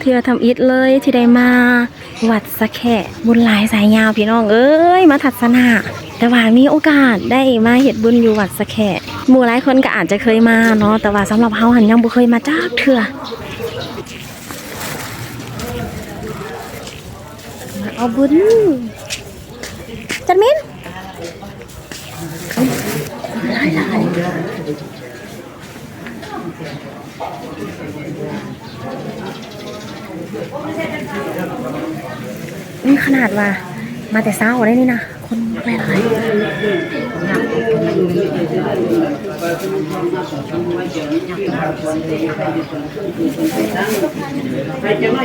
เทือทำอิฐเลยที่ได้มา วัดสะแขะบุญหลายสายยาวพี่น้องเอ้ยมาทัศนาแต่ว่ามีโอกาสได้มาเฮ็ดบุญอยู่วัดสะแขะหมู่หลายคนก็อาจจะเคยมาเนาะแต่ว่าสำหรับเฮาหันยังบ่เคยมาจักเทื่อมาเอาบุญจัดมิน นี่ขนาดว่า มาแต่เช้าได้นี่นะ คนหลาย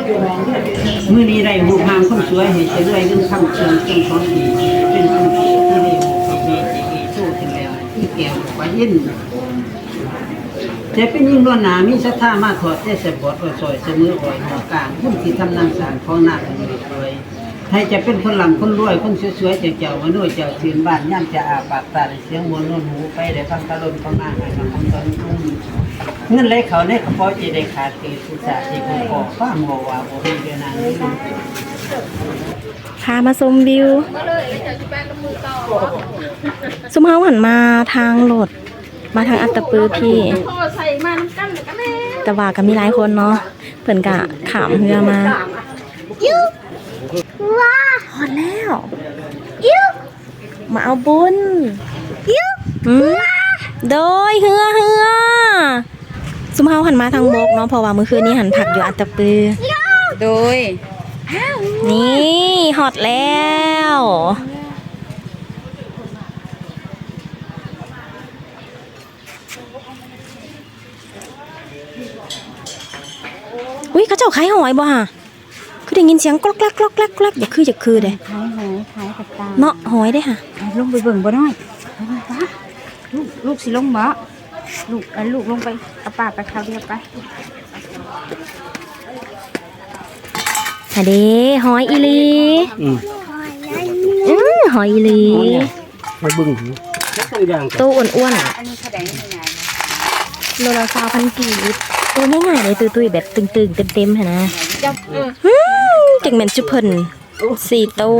ๆมือนี้ได้รูปงามคนสวยให้เฉลยเรื่องคำเชิญเชิญของดีเป็นคนที่ที่เรียกมีดีสู้ถึงแล้วที่เกี่ยวว่ายิน จะเป็นยิ่งล้วนหนามีศรัทธามาถอดเทศบทอซอยเสมอบ่อยหัวกลางผู้ที่ทำนางสารของนาคมีรวยให้จะเป็นคนหลังคนรวยคนสวยๆเจ้าเจ้ามาด้วยเจ้าชื่นบ้านย่ำจะอาปากตาได้เสียงมวลนวลหูไปได้ฟังตะลนฟังหน้างให้ฟังคำตอนเงินไหลเขาในกระเพาะจะได้ขาดเกิดสุสาที่คนก่อฟ้ามัวว่าบ่มีเดือนนั้นพามาชมวิวซุมเฮาหันมาทางโหลด มาทางอัตตปือพี่ใส่มาน้ำกันเลยกันแม่แต่ว่าก็มีหลายคนเนาะเพิ่นกะขามเรือมายุว้าหอดแล้วยุมาเอาบุญยุโดยเฮือเฮือซุมเฮาหันมาทางบกเนาะเพราะว่าเมื่อคืนนี้หันผักอยู่อัตตปือ โดย นี่หอดแล้ว อุ้ยเขาเจ้าขายหอยบ่ฮะคือได้ยินเสียงกรอกแกรกกรอกแกรกกรอกอย่าคืออย่าคือเด้ขายหอยขายกับตาเนาะหอยได้ค่ะลงไปเบิ่งบ่น้อยไปเบิ่งปะลูกลูกสิลงบ่ลูกเอาลูกลงไปเอาป้าไปคราวเดียวไปอะเด้หอยอีหลีอืมอือหอยอีหลีมาบึ้งแล้วตัวอย่างตัวอ้วนอันนี้เขาแดงยังไงๆ โลละสาวพันกีบตัวง่ายๆเลยตุ้ยๆแบบตึงๆเต็มๆนะจังเหมจังแม่นจุเพิ่นสี่ตัว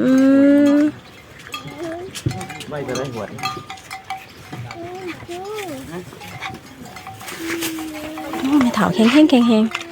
อืมไม่จะได้หวนไม่เถาแข็งๆแข็งๆ